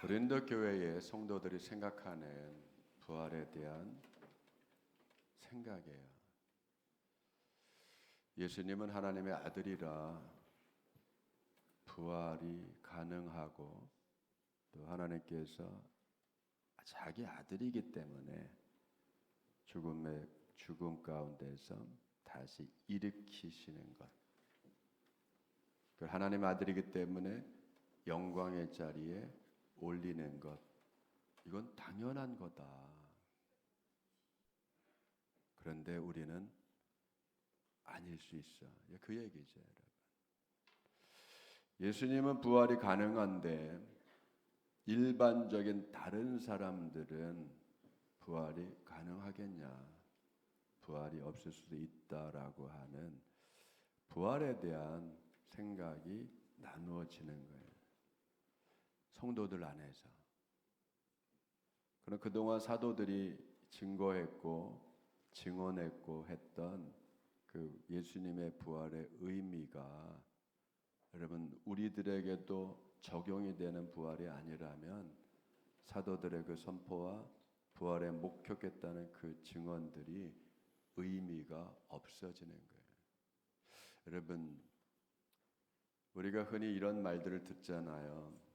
고린도 교회의 성도들이 생각하는 부활에 대한 생각이에요. 예수님은 하나님의 아들이라 부활이 가능하고 또 하나님께서 자기 아들이기 때문에 죽음의 죽음 가운데서 다시 일으키시는 것. 그 하나님 아들이기 때문에 영광의 자리에 올리는 것. 이건 당연한 거다. 그런데 우리는 아닐 수 있어. 그 얘기죠, 여러분. 예수님은 부활이 가능한데 일반적인 다른 사람들은 부활이 가능하겠냐? 부활이 없을 수도 있다라고 하는 부활에 대한 생각이 나누어지는 거예요. 성도들 안에서. 그럼 그동안 사도들이 증거했고 증언했고 했던 그 예수님의 부활의 의미가 여러분 우리들에게도 적용이 되는 부활이 아니라면 사도들의 그 선포와 부활에 목격했다는 그 증언들이 의미가 없어지는 거예요. 여러분 우리가 흔히 이런 말들을 듣잖아요.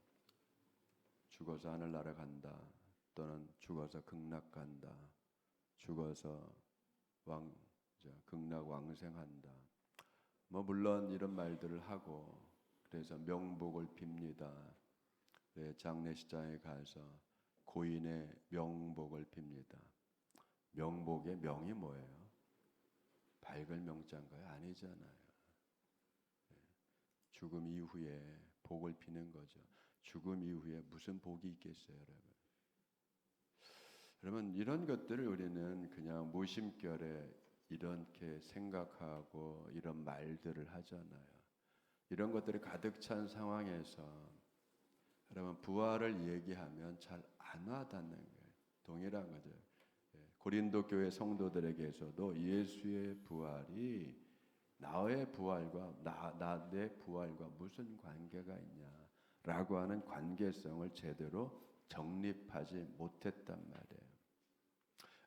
죽어서 하늘 날아간다. 또는 죽어서 극락 간다. 죽어서 왕 극락 왕생한다. 뭐 물론 이런 말들을 하고 그래서 명복을 빕니다. 네, 장례식장에 가서 고인의 명복을 빕니다. 명복의 명이 뭐예요? 밝을 명자인가요? 아니잖아요. 네, 죽음 이후에 복을 비는 거죠. 죽음 이후에 무슨 복이 있겠어요, 여러분? 여러분 이런 것들을 우리는 그냥 무심결에 이렇게 생각하고 이런 말들을 하잖아요. 이런 것들이 가득 찬 상황에서 여러분 부활을 얘기하면 잘 안 와닿는 거예요. 동일한 거죠. 예, 고린도 교회 성도들에게서도 예수의 부활이 나의 부활과 나내 부활과 무슨 관계가 있냐 라고 하는 관계성을 제대로 정립하지 못했단 말이에요.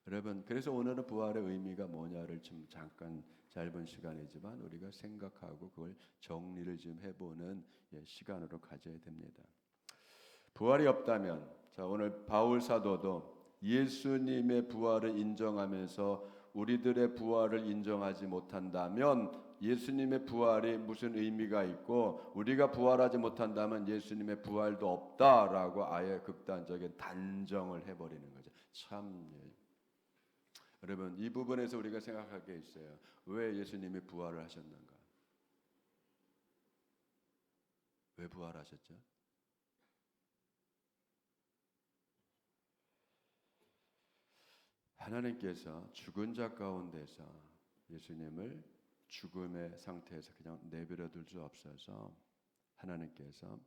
여러분, 그래서 오늘은 부활의 의미가 뭐냐를 좀 잠깐 짧은 시간이지만 우리가 생각하고 그걸 정리를 좀 해보는 예, 시간으로 가져야 됩니다. 부활이 없다면, 자 오늘 바울 사도도 예수님의 부활을 인정하면서 우리들의 부활을 인정하지 못한다면 예수님의 부활이 무슨 의미가 있고 우리가 부활하지 못한다면 예수님의 부활도 없다라고 아예 극단적인 단정을 해버리는 거죠. 참 예. 여러분 이 부분에서 우리가 생각할 게 있어요. 왜 예수님이 부활을 하셨는가? 왜 부활하셨죠? 하나님께서 죽은 자 가운데서 예수님을 죽음의 상태에서 그냥 내버려 둘 수 없어서 하나님께서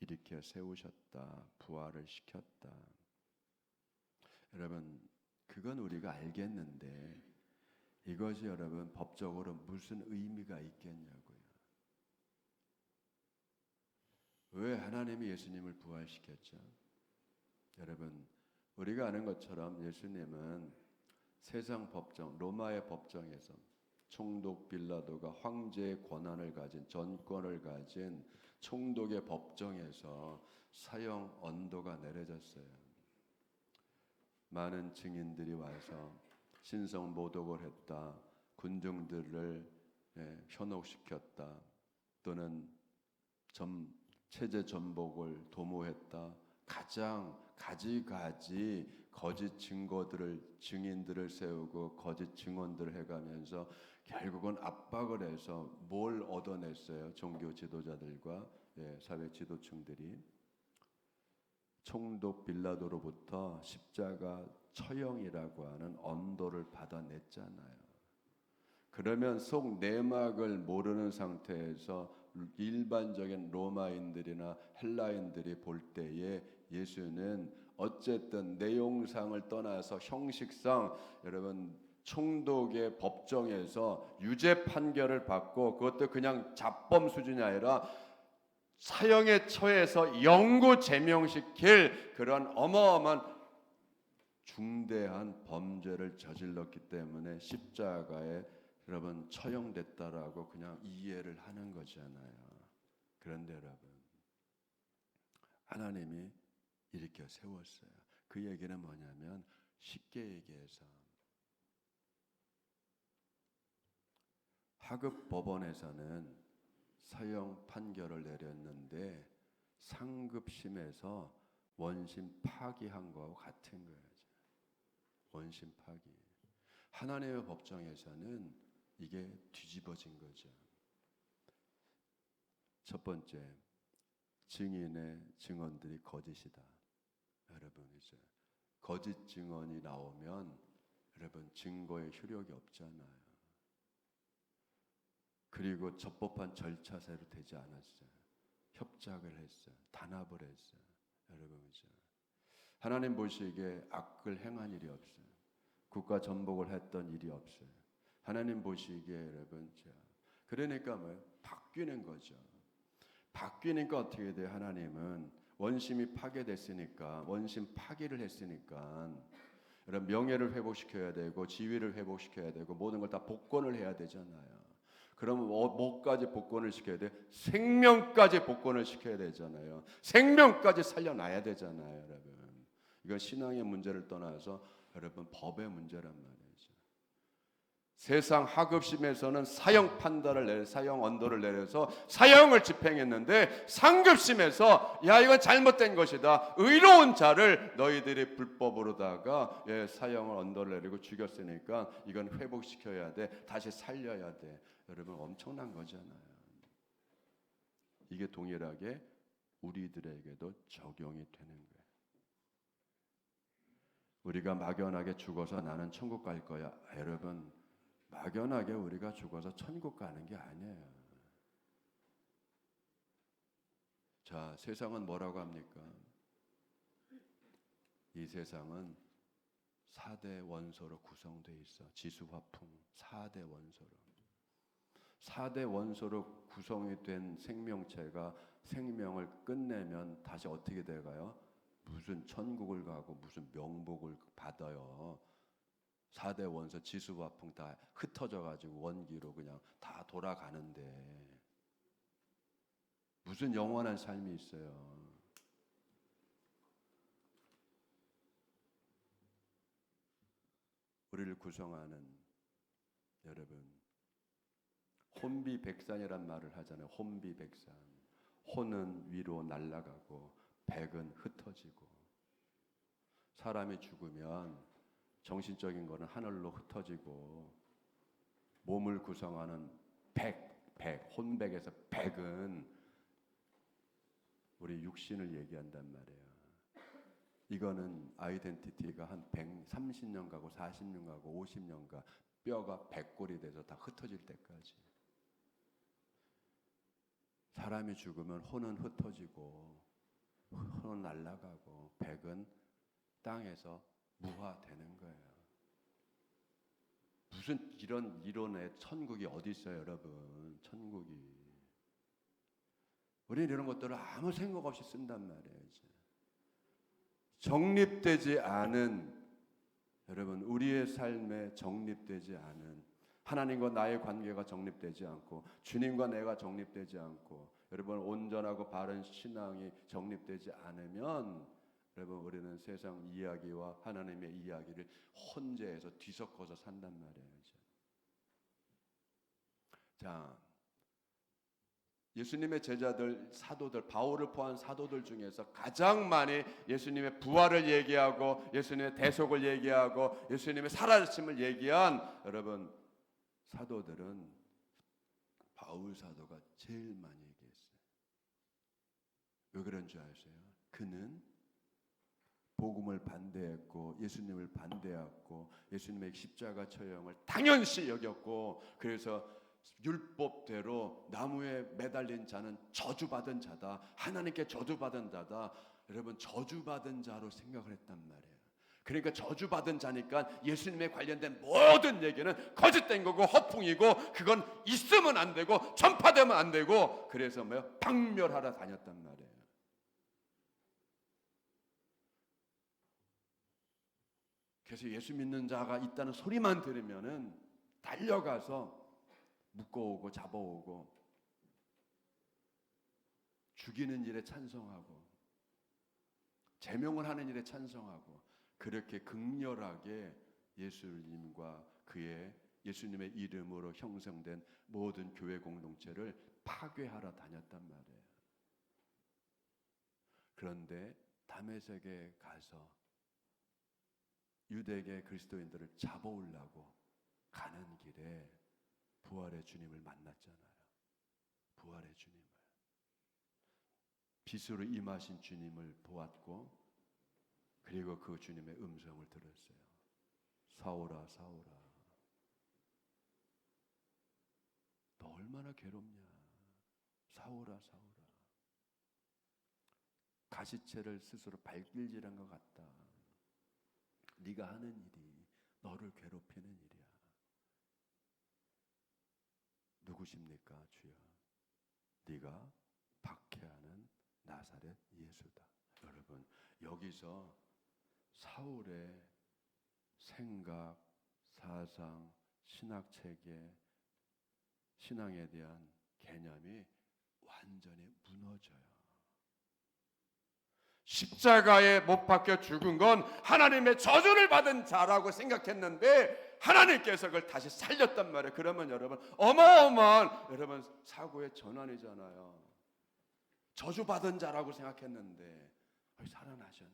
일으켜 세우셨다. 부활을 시켰다. 여러분, 그건 우리가 알겠는데 이것이 여러분 법적으로 무슨 의미가 있겠냐고요. 왜 하나님이 예수님을 부활시켰죠? 여러분, 우리가 아는 것처럼 예수님은 세상 법정, 로마의 법정에서 총독 빌라도가 황제의 권한을 가진 전권을 가진 총독의 법정에서 사형 언도가 내려졌어요. 많은 증인들이 와서 신성 모독을 했다. 군중들을 예, 현혹시켰다. 또는 점, 체제 전복을 도모했다. 가장 가지가지 거짓 증거들을 증인들을 세우고 거짓 증언들을 해가면서 결국은 압박을 해서 뭘 얻어냈어요 종교 지도자들과 예, 사회 지도층들이 총독 빌라도로부터 십자가 처형이라고 하는 언도를 받아냈잖아요. 그러면 속 내막을 모르는 상태에서 일반적인 로마인들이나 헬라인들이 볼 때에 예수는 어쨌든 내용상을 떠나서 형식상 여러분 총독의 법정에서 유죄 판결을 받고 그것도 그냥 잡범 수준이 아니라 사형에 처해서 영구 제명시킬 그런 어마어마한 중대한 범죄를 저질렀기 때문에 십자가에 여러분 처형됐다라고 그냥 이해를 하는 거잖아요. 그런데 여러분 하나님이 일으켜 세웠어요. 그 얘기는 뭐냐면 쉽게 얘기해서 하급 법원에서는 사형 판결을 내렸는데 상급심에서 원심 파기한 거하고 같은 거예요. 원심 파기. 하나님의 법정에서는 이게 뒤집어진 거죠. 첫 번째, 증인의 증언들이 거짓이다. 여러분 이제 거짓 증언이 나오면 여러분 증거의 효력이 없잖아요. 그리고 적법한 절차대로 되지 않았어요. 협작을 했어요. 단합을 했어요. 여러분 그죠? 하나님 보시기에 악을 행한 일이 없어요. 국가 전복을 했던 일이 없어요. 하나님 보시기에 여러분 자 그러니까 뭐 바뀌는 거죠. 바뀌니까 어떻게 돼요? 하나님은 원심이 파괴됐으니까 원심 파괴를 했으니까 여러분 명예를 회복시켜야 되고 지위를 회복시켜야 되고 모든 걸 다 복권을 해야 되잖아요. 그러면 어, 뭐까지 복권을 시켜야 돼? 생명까지 복권을 시켜야 되잖아요. 생명까지 살려놔야 되잖아요, 여러분. 이건 신앙의 문제를 떠나서 여러분 법의 문제란 말이죠. 세상 하급심에서는 사형 판단을 내 사형 언도를 내려서 사형을 집행했는데 상급심에서 야 이건 잘못된 것이다 의로운 자를 너희들이 불법으로다가 예, 사형을 언도를 내리고 죽였으니까 이건 회복시켜야 돼 다시 살려야 돼 여러분 엄청난 거잖아요 이게 동일하게 우리들에게도 적용이 되는 거예요 우리가 막연하게 죽어서 나는 천국 갈 거야 여러분 막연하게 우리가 죽어서 천국 가는 게 아니에요. 자, 세상은 뭐라고 합니까? 이 세상은 4대 원소로 구성되어 있어. 지수화풍 4대 원소로. 4대 원소로 구성이 된 생명체가 생명을 끝내면 다시 어떻게 돼가요? 무슨 천국을 가고 무슨 명복을 받아요. 4대 원소 지수화풍 다 흩어져 가지고 원기로 그냥 다 돌아가는데 무슨 영원한 삶이 있어요. 우리를 구성하는 여러분 혼비백산이란 말을 하잖아요. 혼비백산. 혼은 위로 날아가고 백은 흩어지고 사람이 죽으면 정신적인 거는 하늘로 흩어지고 몸을 구성하는 백, 백, 혼백에서 백은 우리 육신을 얘기한단 말이에요. 이거는 아이덴티티가 한 130년 가고 40년 가고 50년 가 뼈가 백골이 돼서 다 흩어질 때까지 사람이 죽으면 혼은 흩어지고 혼은 날아가고 백은 땅에서 무화되는 거예요. 무슨 이런 이론의 천국이 어디 있어요, 여러분? 천국이. 우리는 이런 것들을 아무 생각 없이 쓴단 말이에요. 이제. 정립되지 않은 여러분 우리의 삶에 정립되지 않은 하나님과 나의 관계가 정립되지 않고 주님과 내가 정립되지 않고 여러분 온전하고 바른 신앙이 정립되지 않으면 여러분 우리는 세상 이야기와 하나님의 이야기를 혼재해서 뒤섞어서 산단 말이에요. 자, 예수님의 제자들 사도들 바울을 포함한 사도들 중에서 가장 많이 예수님의 부활을 얘기하고 예수님의 대속을 얘기하고 예수님의 살아나심을 얘기한 여러분 사도들은 바울 사도가 제일 많이. 왜 그런 줄 아세요? 그는 복음을 반대했고 예수님을 반대했고 예수님의 십자가 처형을 당연시 여겼고 그래서 율법대로 나무에 매달린 자는 저주받은 자다 하나님께 저주받은 자다 여러분 저주받은 자로 생각을 했단 말이에요 그러니까 저주받은 자니까 예수님에 관련된 모든 얘기는 거짓된 거고 허풍이고 그건 있으면 안 되고 전파되면 안 되고 그래서 뭐요? 박멸하러 다녔단 말이에요. 그래서 예수 믿는 자가 있다는 소리만 들으면은 달려가서 묶어오고 잡아오고 죽이는 일에 찬성하고 제명을 하는 일에 찬성하고 그렇게 극렬하게 예수님과 그의 예수님의 이름으로 형성된 모든 교회 공동체를 파괴하러 다녔단 말이에요. 그런데 다메섹에 가서 유대계 그리스도인들을 잡아오려고 가는 길에 부활의 주님을 만났잖아요. 부활의 주님을 빛으로 임하신 주님을 보았고 그리고 그 주님의 음성을 들었어요. 사오라 사오라 너 얼마나 괴롭냐 사오라 사오라 가시채를 스스로 발길질한 것 같다. 네가 하는 일이 너를 괴롭히는 일이야. 누구십니까, 주여? 네가 박해하는 나사렛 예수다. 여러분, 여기서 사울의 생각, 사상, 신학 체계, 신앙에 대한 개념이 완전히 무너져요. 십자가에 못 박혀 죽은 건 하나님의 저주를 받은 자라고 생각했는데 하나님께서 그걸 다시 살렸단 말이에요. 그러면 여러분 어마어마한 여러분 사고의 전환이잖아요. 저주 받은 자라고 생각했는데 살아나셨네.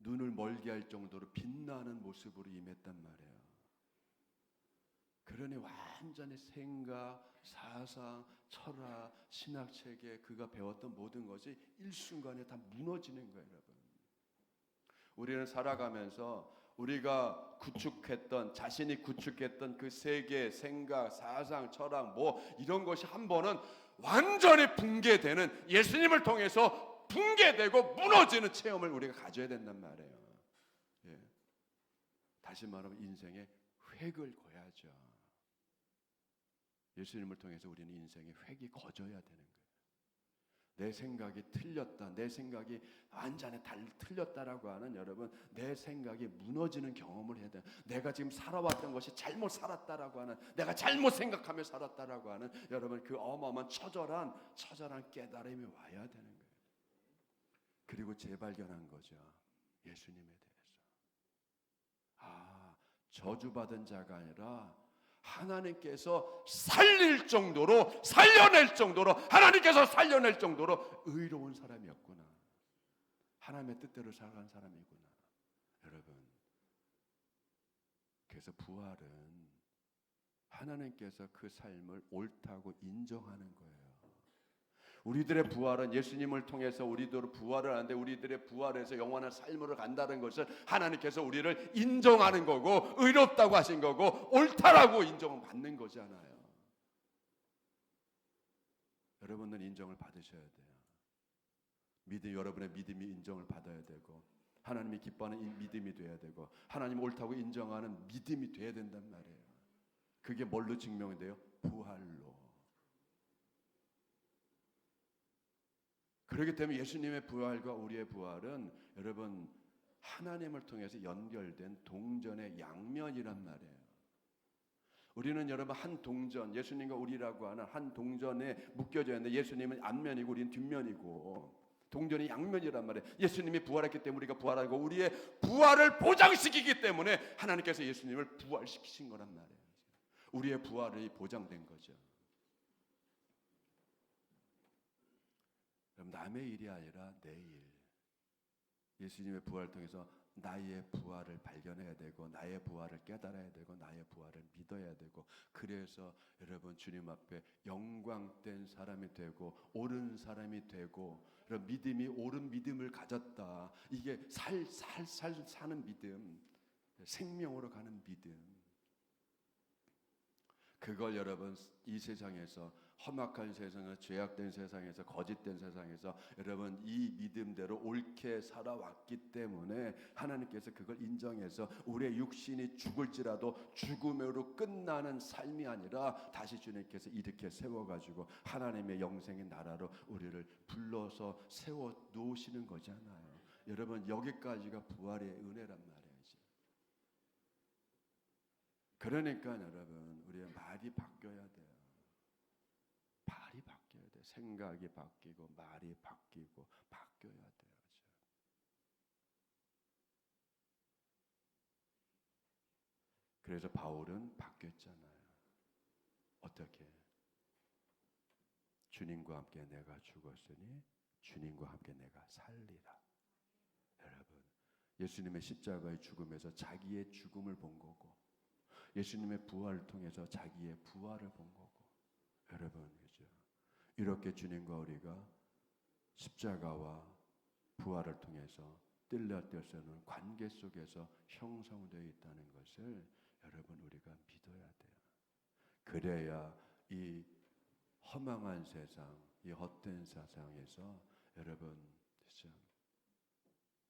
눈을 멀게 할 정도로 빛나는 모습으로 임했단 말이에요. 그러니 완전히 생각, 사상, 철학, 신학 체계 그가 배웠던 모든 것이 일순간에 다 무너지는 거예요, 여러분. 우리는 살아가면서 우리가 구축했던 자신이 구축했던 그 세계, 생각, 사상, 철학 뭐 이런 것이 한 번은 완전히 붕괴되는 예수님을 통해서 붕괴되고 무너지는 체험을 우리가 가져야 된단 말이에요. 예. 다시 말하면 인생의 획을 거야죠. 예수님을 통해서 우리는 인생의 획이 거져야 되는 거예요. 내 생각이 틀렸다. 내 생각이 완전히 달, 틀렸다라고 하는 여러분, 내 생각이 무너지는 경험을 해야 돼요. 내가 지금 살아왔던 것이 잘못 살았다라고 하는, 내가 잘못 생각하며 살았다라고 하는 여러분 그 어마어마한 처절한 처절한 깨달음이 와야 되는 거예요. 그리고 재발견한 거죠. 예수님에 대해서. 아, 저주받은 자가 아니라 하나님께서 살릴 정도로 살려낼 정도로 하나님께서 살려낼 정도로 의로운 사람이었구나. 하나님의 뜻대로 살아간 사람이구나. 여러분. 그래서 부활은 하나님께서 그 삶을 옳다고 인정하는 거예요. 우리들의 부활은 예수님을 통해서 우리도 부활을 하는데 우리들의 부활에서 영원한 삶으로 간다는 것을 하나님께서 우리를 인정하는 거고 의롭다고 하신 거고 옳다라고 인정을 받는 거잖아요. 여러분은 인정을 받으셔야 돼요. 믿음 여러분의 믿음이 인정을 받아야 되고 하나님이 기뻐하는 믿음이 돼야 되고 하나님 옳다고 인정하는 믿음이 돼야 된단 말이에요. 그게 뭘로 증명이 돼요? 부활로. 그렇기 때문에 예수님의 부활과 우리의 부활은 여러분 하나님을 통해서 연결된 동전의 양면이란 말이에요. 우리는 여러분 한 동전, 예수님과 우리라고 하는 한 동전에 묶여져 있는데 예수님은 앞면이고 우리는 뒷면이고 동전이 양면이란 말이에요. 예수님이 부활했기 때문에 우리가 부활하고 우리의 부활을 보장시키기 때문에 하나님께서 예수님을 부활시키신 거란 말이에요. 우리의 부활이 보장된 거죠. 그럼 남의 일이 아니라 내 일. 예수님의 부활을 통해서 나의 부활을 발견해야 되고 나의 부활을 깨달아야 되고 나의 부활을 믿어야 되고 그래서 여러분 주님 앞에 영광된 사람이 되고 옳은 사람이 되고 그런 믿음이 옳은 믿음을 가졌다. 이게 살 살 살 사는 믿음. 생명으로 가는 믿음. 그걸 여러분 이 세상에서 험악한 세상에서 죄악된 세상에서 거짓된 세상에서 여러분 이 믿음대로 옳게 살아왔기 때문에 하나님께서 그걸 인정해서 우리의 육신이 죽을지라도 죽음으로 끝나는 삶이 아니라 다시 주님께서 이렇게 세워가지고 하나님의 영생의 나라로 우리를 불러서 세워 놓으시는 거잖아요. 여러분 여기까지가 부활의 은혜란 말이죠. 그러니까 여러분 우리의. 말이 바뀌어야 돼. 생각이 바뀌고 말이 바뀌고 바뀌어야 돼요. 그래서 바울은 바뀌었잖아요. 어떻게? 주님과 함께 내가 죽었으니 주님과 함께 내가 살리라. 여러분, 예수님의 십자가의 죽음에서 자기의 죽음을 본 거고, 예수님의 부활을 통해서 자기의 부활을 본 거고, 여러분? 이렇게 주님과 우리가 십자가와 부활을 통해서 뜰려 떼서는 관계 속에서 형성되어 있다는 것을 여러분 우리가 믿어야 돼요. 그래야 이 허망한 세상, 이 헛된 세상에서 여러분 진짜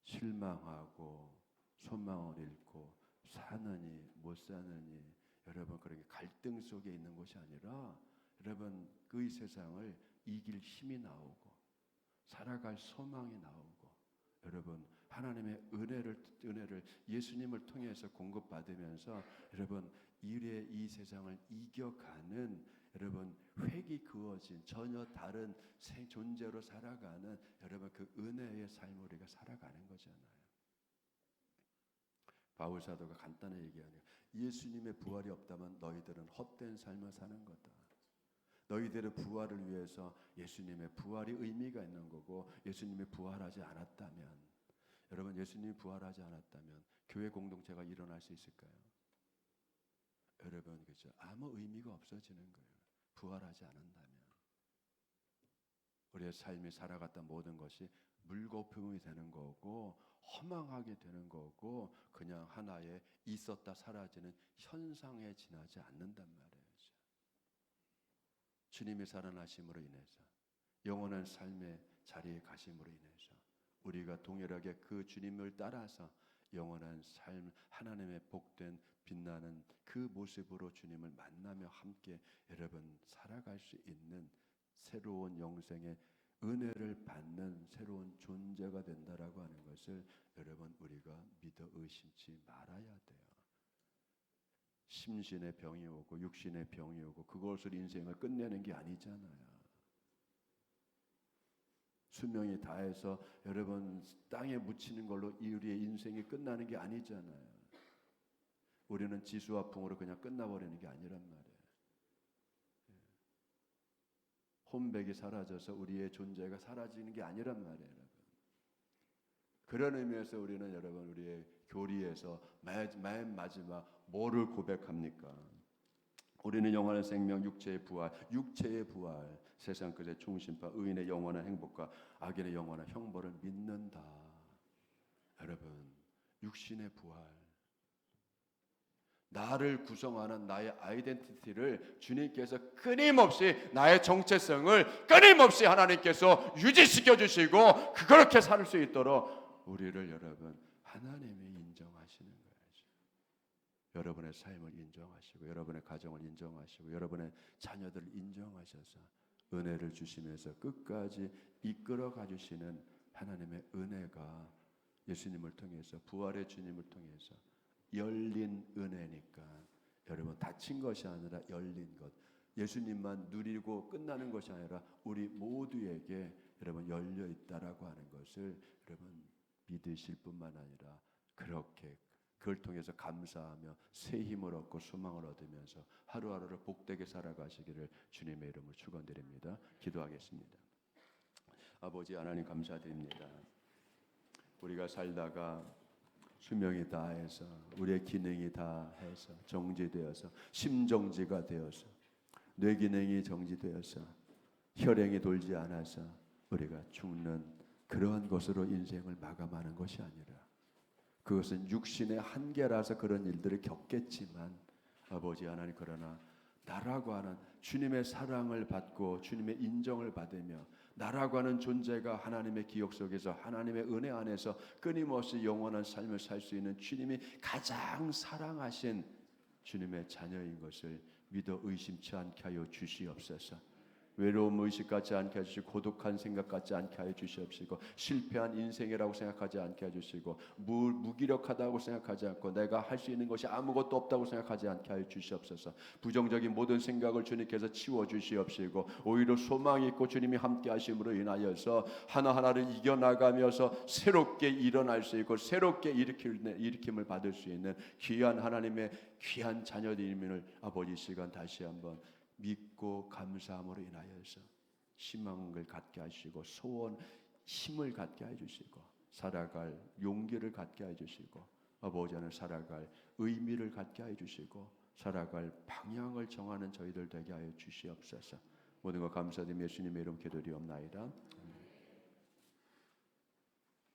실망하고 소망을 잃고 사느니 못 사느니 여러분 그렇게 갈등 속에 있는 것이 아니라 여러분 그 세상을 이길 힘이 나오고 살아갈 소망이 나오고 여러분 하나님의 은혜를 은혜를 예수님을 통해서 공급받으면서 여러분 이래 이 세상을 이겨가는 여러분 획이 그어진 전혀 다른 생 존재로 살아가는 여러분 그 은혜의 삶을 우리가 살아가는 거잖아요. 바울 사도가 간단히 얘기하네요. 예수님의 부활이 없다면 너희들은 헛된 삶을 사는 거다. 너희들의 부활을 위해서 예수님의 부활이 의미가 있는 거고 예수님이 부활하지 않았다면 여러분 예수님이 부활하지 않았다면 교회 공동체가 일어날 수 있을까요? 여러분 그죠? 아무 의미가 없어지는 거예요. 부활하지 않는다면 우리의 삶이 살아갔던 모든 것이 물거품이 되는 거고 허망하게 되는 거고 그냥 하나의 있었다 사라지는 현상에 지나지 않는단 말이에요. 주님이 살아나심으로 인해서 영원한 삶의 자리에 가심으로 인해서 우리가 동일하게 그 주님을 따라서 영원한 삶 하나님의 복된 빛나는 그 모습으로 주님을 만나며 함께 여러분 살아갈 수 있는 새로운 영생의 은혜를 받는 새로운 존재가 된다라고 하는 것을 여러분 우리가 믿어 의심치 말아야 돼요. 심신의 병이 오고 육신의 병이 오고 그것을 인생을 끝내는 게 아니잖아요. 수명이 다해서 여러분 땅에 묻히는 걸로 우리의 인생이 끝나는 게 아니잖아요. 우리는 지수와 풍으로 그냥 끝나버리는 게 아니란 말이에요. 예. 혼백이 사라져서 우리의 존재가 사라지는 게 아니란 말이에요, 여러분. 그런 의미에서 우리는 여러분 우리의 교리에서 맨 마지막 뭐를 고백합니까? 우리는 영원한 생명, 육체의 부활, 육체의 부활, 세상 끝의 총심파, 의인의 영원한 행복과 악인의 영원한 형벌을 믿는다. 여러분, 육신의 부활, 나를 구성하는 나의 아이덴티티를 주님께서 끊임없이 나의 정체성을 끊임없이 하나님께서 유지시켜 주시고 그렇게 살 수 있도록 우리를 여러분 하나님이 인정하시는 거예요. 여러분의 삶을 인정하시고 여러분의 가정을 인정하시고 여러분의 자녀들을 인정하셔서 은혜를 주시면서 끝까지 이끌어 가주시는 하나님의 은혜가 예수님을 통해서 부활의 주님을 통해서 열린 은혜니까 여러분 다친 것이 아니라 열린 것. 예수님만 누리고 끝나는 것이 아니라 우리 모두에게 여러분 열려 있다라고 하는 것을 여러분 믿으실 뿐만 아니라 그렇게 그걸 통해서 감사하며 새 힘을 얻고 소망을 얻으면서 하루하루를 복되게 살아가시기를 주님의 이름으로 축원드립니다. 기도하겠습니다. 아버지 하나님 감사드립니다. 우리가 살다가 수명이 다해서 우리의 기능이 다해서 정지되어서 심정지가 되어서 뇌 기능이 정지되어서 혈행이 돌지 않아서 우리가 죽는 그러한 것으로 인생을 마감하는 것이 아니라 그것은 육신의 한계라서 그런 일들을 겪겠지만 아버지 하나님 그러나 나라고 하는 주님의 사랑을 받고 주님의 인정을 받으며 나라고 하는 존재가 하나님의 기억 속에서 하나님의 은혜 안에서 끊임없이 영원한 삶을 살 수 있는 주님이 가장 사랑하신 주님의 자녀인 것을 믿어 의심치 않게 하여 주시옵소서. 외로움 의식 갖지 않게 해주시고 고독한 생각 갖지 않게 하여 주시옵시고 실패한 인생이라고 생각하지 않게 해주시고 무, 무기력하다고 생각하지 않고 내가 할 수 있는 것이 아무것도 없다고 생각하지 않게 하여 주시옵소서. 부정적인 모든 생각을 주님께서 치워 주시옵시고 오히려 소망이 있고 주님이 함께 하심으로 인하여서 하나하나를 이겨나가면서 새롭게 일어날 수 있고 새롭게 일으킬, 일으킴을 받을 수 있는 귀한 하나님의 귀한 자녀들임을 아버지 시간 다시 한번 믿고 감사함으로 인하여서 희망을 갖게 하시고 소원 힘을 갖게 해 주시고 살아갈 용기를 갖게 해 주시고 아버지 안에 살아갈 의미를 갖게 해 주시고 살아갈 방향을 정하는 저희들 되게 하여 주시옵소서. 모든 것 감사드리며 예수님의 이름 기도드리옵나이다